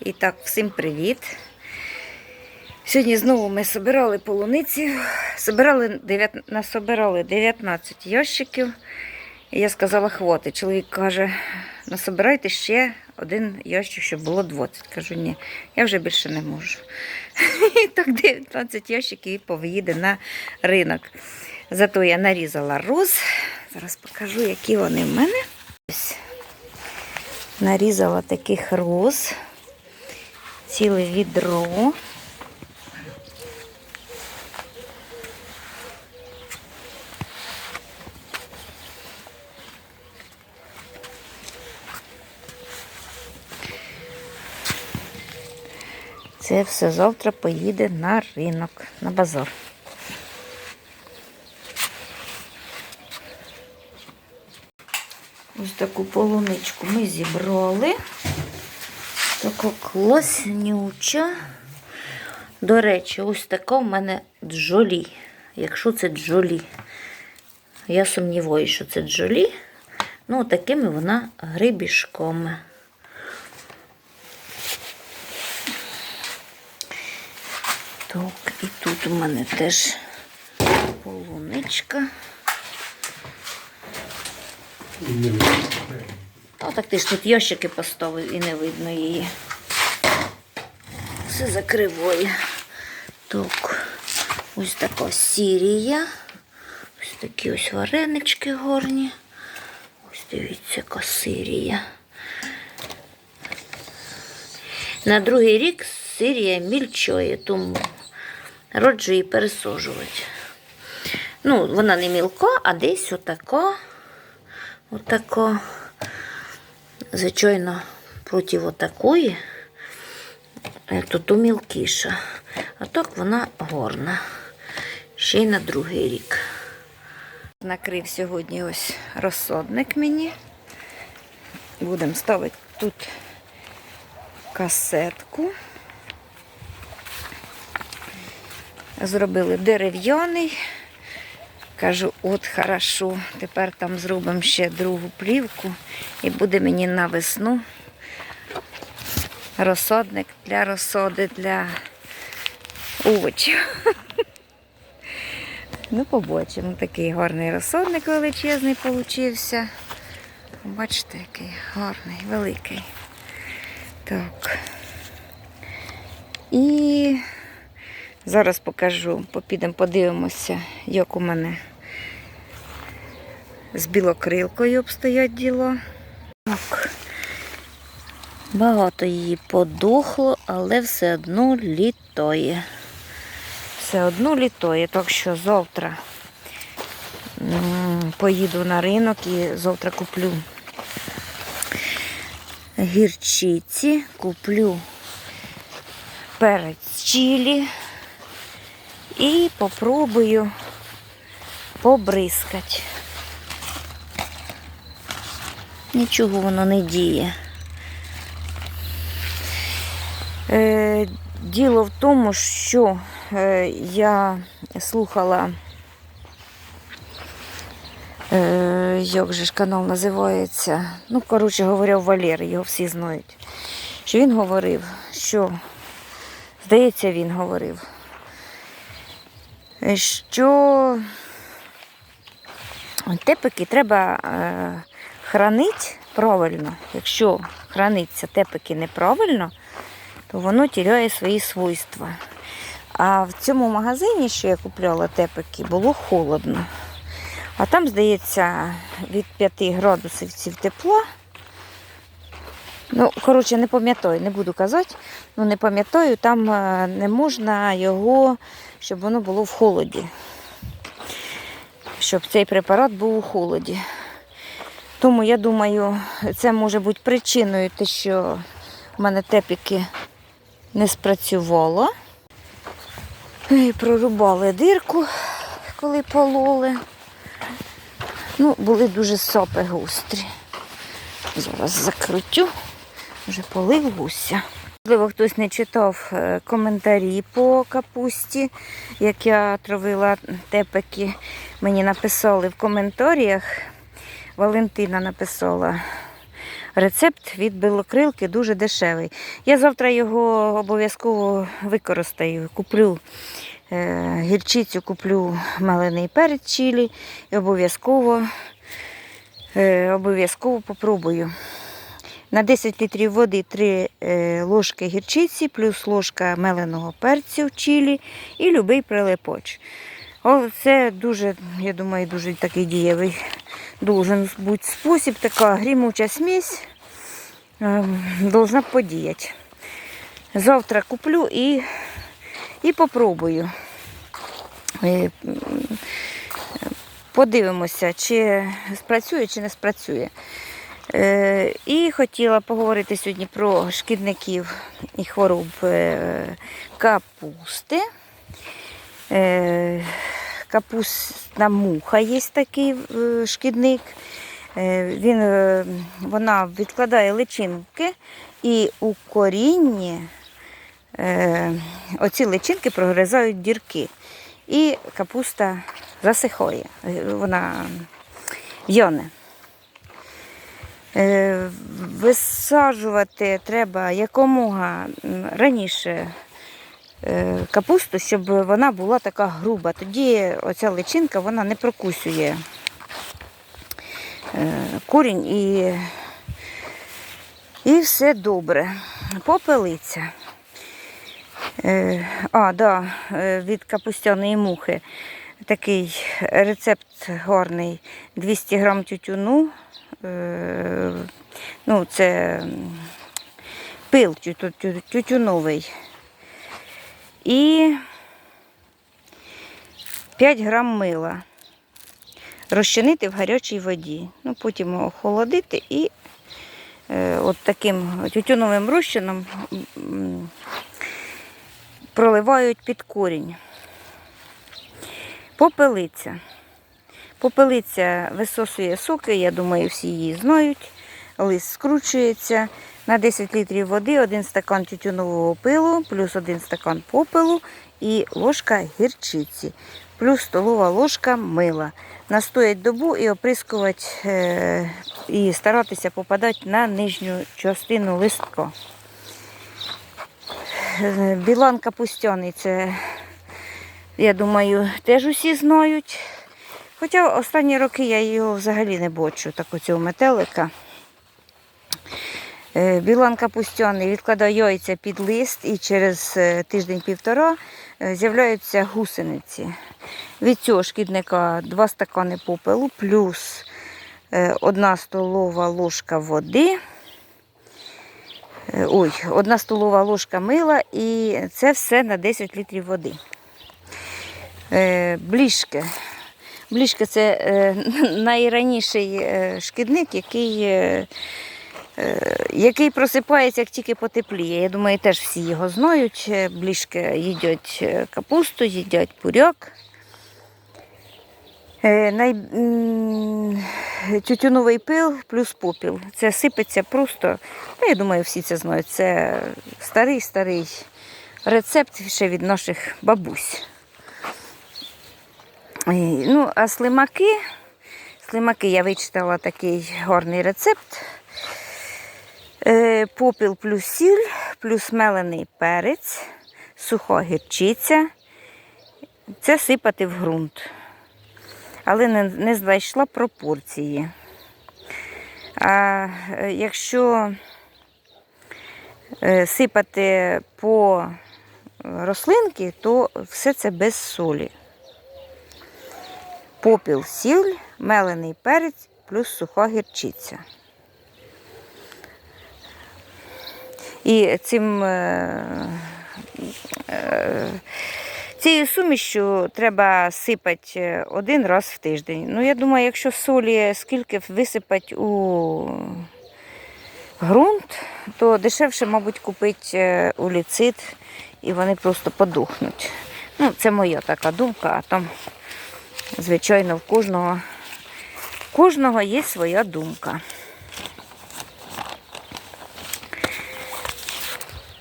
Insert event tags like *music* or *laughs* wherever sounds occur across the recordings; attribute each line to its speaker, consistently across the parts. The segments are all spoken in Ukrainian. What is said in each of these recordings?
Speaker 1: І так, всім привіт. Сьогодні знову ми збирали полуниці. Собирали 9, насобирали 19 ящиків. І я сказала, хватить. Чоловік каже, насобирайте ще один ящик, щоб було 20. Кажу, ні, я вже більше не можу. *laughs* І так 19 ящиків і поїде на ринок. Зато я нарізала роз. Зараз покажу, які вони в мене. Ось. Нарізала таких роз. Ціле відро. Це все завтра поїде на ринок, на базар. Ось таку полуничку ми зібрали. Така класнюча. До речі, ось така в мене джолі. Якщо це джолі. Я сумніваюся, що це джолі. Ну, такими вона грибішками. Так, і тут у мене теж полуничка. О, так ти ж тут ящики поставив і не видно її. Все закриває. Так, ось така сірія. Ось такі ось варенички горні. Ось дивіться, яка сирія. На другий рік сирія мільчоє, тому роджу її пересожувати. Ну, вона не мілка, а десь отака. Отако. Звичайно, проти отакої, то то мілкіша. А так вона горна. Ще й на другий рік. Накрив сьогодні ось розсадник мені. Будемо ставити тут касетку. Зробили дерев'яний. Кажу, от хорошо, тепер там зробимо ще другу плівку і буде мені на весну розсадник для розсади, для овочів. Ну, побачимо, такий гарний розсадник величезний получився. Бачите, який гарний, великий. Так. І зараз покажу, попідемо, подивимося, як у мене з білокрилкою обстоять діло. Так. Багато її подохло, але все одно літає. Все одно літає, так що завтра поїду на ринок і завтра куплю гірчиці, куплю перець чилі і попробую побризкати. Нічого воно не діє. Е, діло в тому, що е, я слухала, е, як же ж канал називається, ну, коротше говоря, Валер, його всі знають. Що він говорив, що, здається, він говорив, що тепики треба хранити правильно. Якщо храниться тепики неправильно, то воно тіряє свої свойства. А в цьому магазині, що я купляла тепики, було холодно. А там, здається, від 5 градусів тепла. Ну, коротше, не пам'ятаю, не буду казати, ну не пам'ятаю, там е, не можна його, щоб воно було в холоді. Щоб цей препарат був у холоді. Тому я думаю, це може бути причиною, те, що в мене тепіки не спрацювало. І прорубали дирку, коли пололи. Ну, були дуже сопи гострі. Зараз закрутю, вже полив гуся. Можливо, хтось не читав е, коментарі по капусті, як я травила тепики. Мені написали в коментарях. Валентина написала. рецепт від білокрилки дуже дешевий. Я завтра його обов'язково використаю. Куплю е, гірчицю, куплю мелений перець чилі і обов'язково е, обов'язково попробую. На 10 літрів води 3 е, ложки гірчиці, плюс ложка меленого перцю чилі і любий прилипоч. Це дуже, я думаю, дуже такий дієвий должен бути спосіб, така грімуча смесь е, должна подіяти. Завтра куплю і, і попробую. Е, Подивимося, чи спрацює, чи не спрацює. Е, І хотіла поговорити сьогодні про шкідників і хвороб капусти. Е, Капустна муха є такий е, шкідник. Е, Він, вона відкладає личинки і у корінні оці личинки прогризають дірки. І капуста засихає, вона в'яне. Е, Висаджувати треба якомога раніше капусту, щоб вона була така груба. Тоді оця личинка вона не прокусює е, корінь і, і все добре. Попелиця. Е, А, да, е, від капустяної мухи. Такий рецепт гарний. 200 грам тютюну. Е, Ну, це пил тютю- тю- тютюновий. І 5 грам мила. Розчинити в гарячій воді. Ну, потім охолодити і е, от таким тютюновим розчином проливають під корінь. Попелиця. Попелиця висосує соки, я думаю, всі її знають. Лист скручується. На 10 літрів води, один стакан тютюнового пилу, плюс один стакан попелу і ложка гірчиці, плюс столова ложка мила. Настоять добу і оприскувати, е, і старатися попадати на нижню частину листка. Білан капустяний це, я думаю, теж усі знають. Хоча останні роки я його взагалі не бачу, так оцього метелика. Е, Білан капустяний відкладає яйця під лист і через е, тиждень-півтора е, з'являються гусениці. Від цього шкідника 2 стакани попелу плюс 1 столова ложка води. Е, Ой, 1 столова ложка мила і це все на 10 літрів води. Е, Бліжки. Бліжки це е, *laughs* найраніший е, шкідник, який, е, е, який просипається, як тільки потепліє. Я думаю, теж всі його знають. Е, Бліжки їдять е, капусту, їдять пуряк. Е, Най... Тютюновий пил плюс попіл. Це сипеться просто. Ну, я думаю, всі це знають. Це старий-старий рецепт ще від наших бабусь. Е, Ну, а слимаки, слимаки я вичитала такий гарний рецепт. Е, Попіл плюс сіль, плюс мелений перець, суха гірчиця. Це сипати в ґрунт. Але не, не знайшла пропорції. А е, якщо е, сипати по рослинки, то все це без солі попіл, сіль, мелений перець плюс суха гірчиця. І цим, е, е, цією сумішю треба сипати один раз в тиждень. Ну, я думаю, якщо солі скільки висипати у ґрунт, то дешевше, мабуть, купити уліцит і вони просто подухнуть. Ну, це моя така думка, а там Звичайно, в кожного, кожного є своя думка.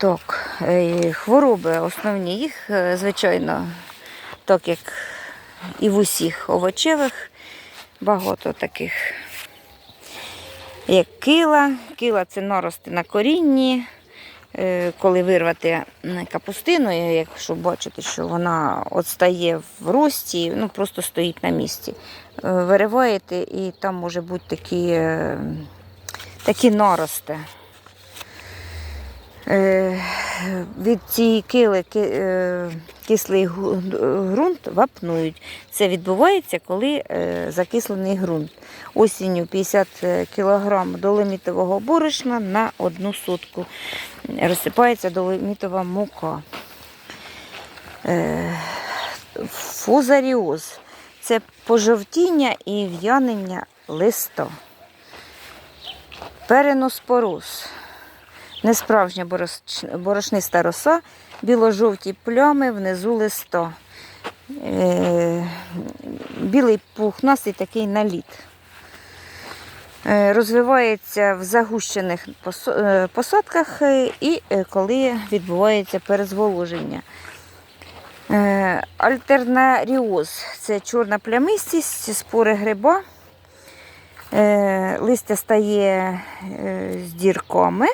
Speaker 1: Так, е, хвороби основні їх, е, звичайно, так як і в усіх овочевих, багато таких як кила. Кила це нарости на корінні. Е, Коли вирвати капустину, якщо бачите, що вона от стає в рості, ну просто стоїть на місці. Вириваєте, і там може бути такі, такі нарости. Е, Від цієї кили е, кислий ґрунт вапнують. Це відбувається, коли е, закислений ґрунт. Осінню 50 кг доломітового борошна на одну сотку розсипається доломітова мука. Фузаріоз це пожовтіння і в'янення листа. Переноспороз. Несправжня борошниста роса, біло-жовті плями внизу листа. Е, білий пухнастий такий наліт. Е, Розвивається в загущених е, посадках і коли відбувається перезволоження. Альтернаріоз це чорна плямистість, спори гриба. Листя стає з дірками,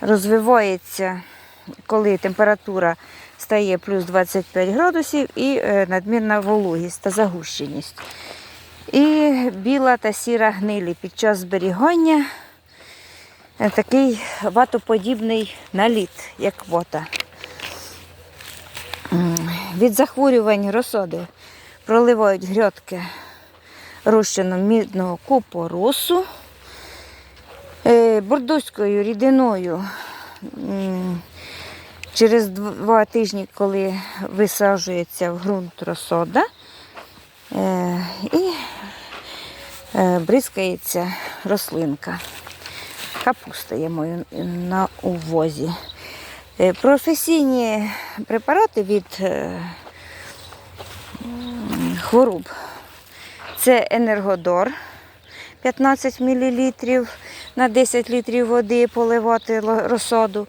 Speaker 1: розвивається, коли температура стає плюс 25 градусів і е, надмірна вологість та загущеність. І біла та сіра гнилі під час зберігання е, такий ватоподібний наліт, як вота. Від захворювань розсади проливають грядки розчином мідного купоросу. Е, Бордоською рідиною через два тижні, коли висаджується в ґрунт розсода, е, і е, бризкається рослинка. Капуста я маю на увозі. Професійні препарати від хвороб це енергодор 15 мл на 10 літрів води поливати розсаду.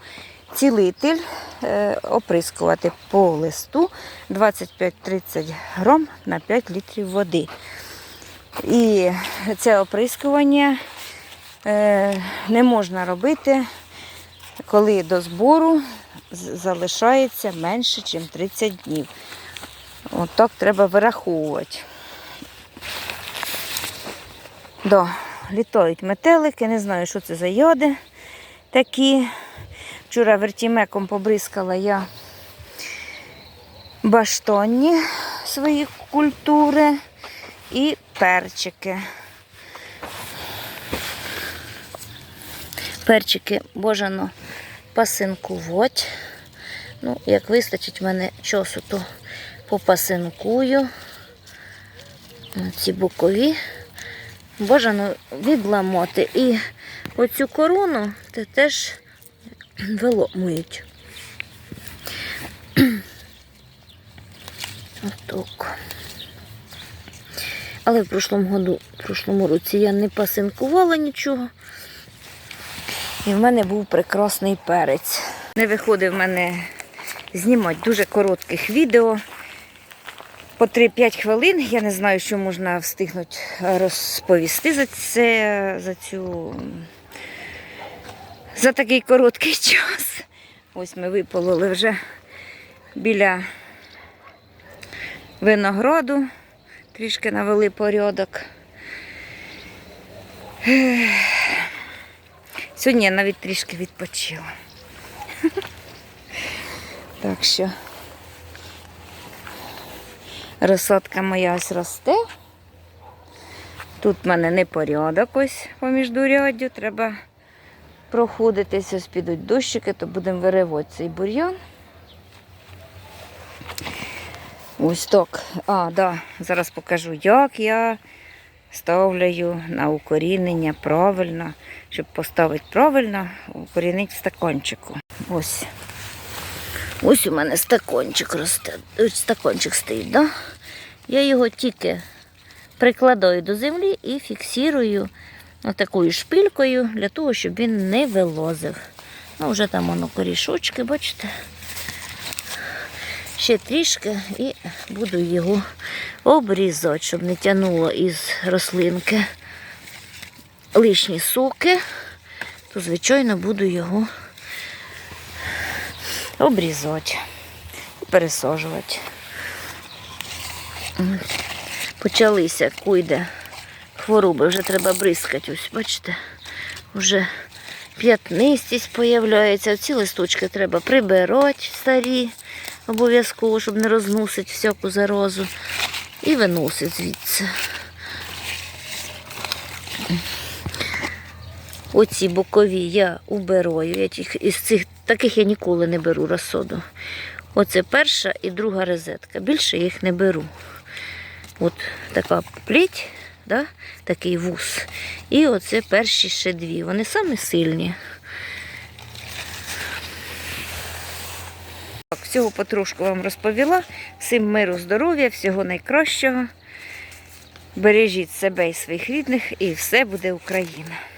Speaker 1: Цілитель е, оприскувати по листу 25-30 грам на 5 літрів води. І це оприскування е, не можна робити, коли до збору залишається менше, ніж 30 днів. От так треба вираховувати. Да, літають метелики, не знаю, що це за йоди такі. Вчора вертімеком побризкала я баштонні свої культури і перчики. Перчики бажано пасинкувати. Ну, як вистачить в мене часу, то попасинкую. Ці бокові бажано відламати. І оцю корону те теж виломують. *clears throat* Отак. Але в прошлому году, в прошлому році я не пасинкувала нічого. І в мене був прекрасний перець. Не виходить в мене знімати дуже коротких відео. По 3-5 хвилин. Я не знаю, що можна встигнути розповісти за це, за цю за такий короткий *laughs* час. Ось ми випололи вже біля винограду, трішки навели порядок. Сьогодні я навіть трішки відпочила. *laughs* Так що розсадка моя ось росте. Тут в мене непорядок ось поміж дуряддю. Треба проходитися, ось підуть дощики, то будемо виривати цей бур'ян. Ось так. А, да, зараз покажу, як я ставлю на укорінення правильно, щоб поставити правильно, укорінити в стакончику. Ось. Ось у мене стакончик росте. Стакончик стоїть, да? Я його тільки прикладаю до землі і фіксую такою шпилькою для того, щоб він не вилозив. Ну, вже там воно корішочки, бачите? Ще трішки і буду його обрізати, щоб не тянуло із рослинки. лишні соки, то, звичайно, буду його обрізати і пересаджувати. Почалися куйде хвороби, вже треба бризкати. Ось, бачите, вже п'ятнистість появляється. Ці листочки треба прибирати старі, обов'язково, щоб не розносити всяку заразу. І виносить звідси. Оці бокові я убираю. Я тих, із цих таких я ніколи не беру розсоду. Оце перша і друга розетка. Більше їх не беру. От така пліть, да? такий вус. І оце перші ще дві. Вони самі сильні. Так, всього потрошку вам розповіла. Всім миру, здоров'я, всього найкращого. Бережіть себе і своїх рідних, і все буде Україна.